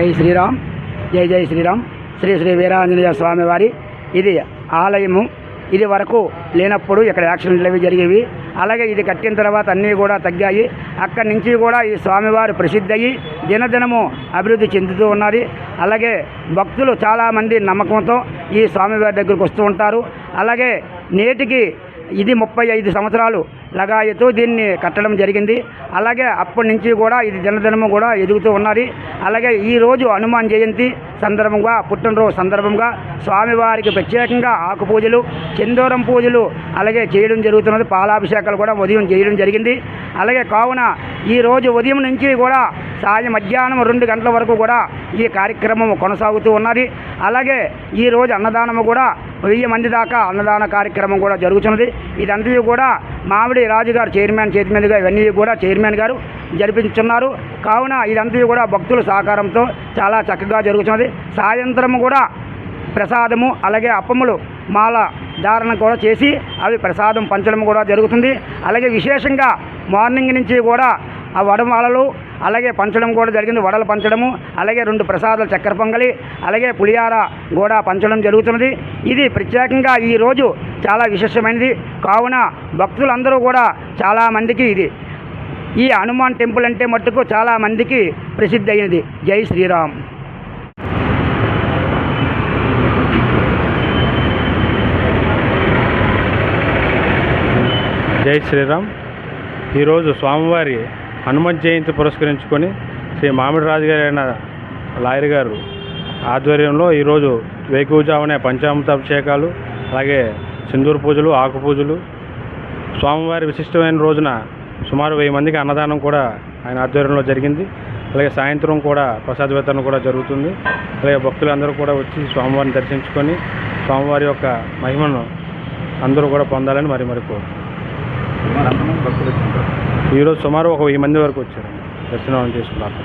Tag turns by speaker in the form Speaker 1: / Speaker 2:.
Speaker 1: జై శ్రీరామ్ జై జై శ్రీరామ్. శ్రీ శ్రీ వీరాంజనేయ స్వామివారి ఇది ఆలయము. ఇది వరకు లేనప్పుడు ఇక్కడ యాక్సిడెంట్లు అవి జరిగేవి. అలాగే ఇది కట్టిన తర్వాత అన్నీ కూడా తగ్గాయి. అక్కడి నుంచి కూడా ఈ స్వామివారు ప్రసిద్ధి అయ్యి దినదినము అభివృద్ధి చెందుతూ ఉన్నది అలాగే భక్తులు చాలామంది నమ్మకంతో ఈ స్వామివారి దగ్గరకు వస్తూ ఉంటారు. అలాగే నేటికి ఇది ముప్పై ఐదు సంవత్సరాలు లగాయతు దీన్ని కట్టడం జరిగింది. అలాగే అప్పటి నుంచి కూడా ఇది దినదినము కూడా ఎదుగుతూ ఉన్నది. అలాగే ఈరోజు హనుమాన్ జయంతి సందర్భంగా పుట్టినరోజు సందర్భంగా స్వామివారికి ప్రత్యేకంగా ఆకు పూజలు చందూరం పూజలు అలాగే చేయడం జరుగుతున్నది. పాలాభిషేకాలు కూడా ఉదయం చేయడం జరిగింది. అలాగే కావున ఈరోజు ఉదయం నుంచి కూడా సాయం మధ్యాహ్నం రెండు గంటల వరకు కూడా ఈ కార్యక్రమం కొనసాగుతూ ఉన్నది. అలాగే ఈరోజు అన్నదానము కూడా వెయ్యి మంది దాకా అన్నదాన కార్యక్రమం కూడా జరుగుతున్నది ఇదంతా కూడా మామిడి రాజు గారు చైర్మన్ చేతి మీదుగా ఇవన్నీ కూడా చైర్మన్ గారు జరిపించున్నారు. కావున ఇదంతా కూడా భక్తుల సహకారంతో చాలా చక్కగా జరుగుతున్నది సాయంత్రం కూడా ప్రసాదము అలాగే అప్పములు మాల ధారణ కూడా చేసి అవి ప్రసాదం పంచడం కూడా జరుగుతుంది. అలాగే విశేషంగా మార్నింగ్ నుంచి కూడా ఆ వడమాలలు అలాగే పంచడం కూడా జరిగింది వడలు పంచడము అలాగే రెండు ప్రసాదాలు చక్కెర పొంగలి అలాగే పులిహార కూడా పంచడం జరుగుతున్నది. ఇది ప్రత్యేకంగా ఈరోజు చాలా విశేషమైనది. కావున భక్తులందరూ కూడా చాలామందికి ఇది. ఈ హనుమాన్ టెంపుల్ అంటే మట్టుకు చాలామందికి ప్రసిద్ధి అయినది. జై శ్రీరామ్.
Speaker 2: జై శ్రీరామ్. ఈరోజు స్వామివారి హనుమత్ జయంతి పురస్కరించుకొని శ్రీ మామిడి రాజు గారి అయిన లాయర్ గారు ఆధ్వర్యంలో ఈరోజు వేకువజామునే పంచామృతాభిషేకాలు అలాగే సింధూర పూజలు ఆకు పూజలు. స్వామివారి విశిష్టమైన రోజున సుమారు వెయ్యి మందికి అన్నదానం కూడా ఆయన ఆధ్వర్యంలో జరిగింది. అలాగే సాయంత్రం కూడా ప్రసాద వితరణ కూడా జరుగుతుంది. అలాగే భక్తులందరూ కూడా వచ్చి స్వామివారిని దర్శించుకొని స్వామివారి యొక్క మహిమను అందరూ కూడా పొందాలని మరి మరి ఈరోజు సుమారు ఒక వెయ్యి మంది వరకు వచ్చారు దర్శనం చేసుకున్నారు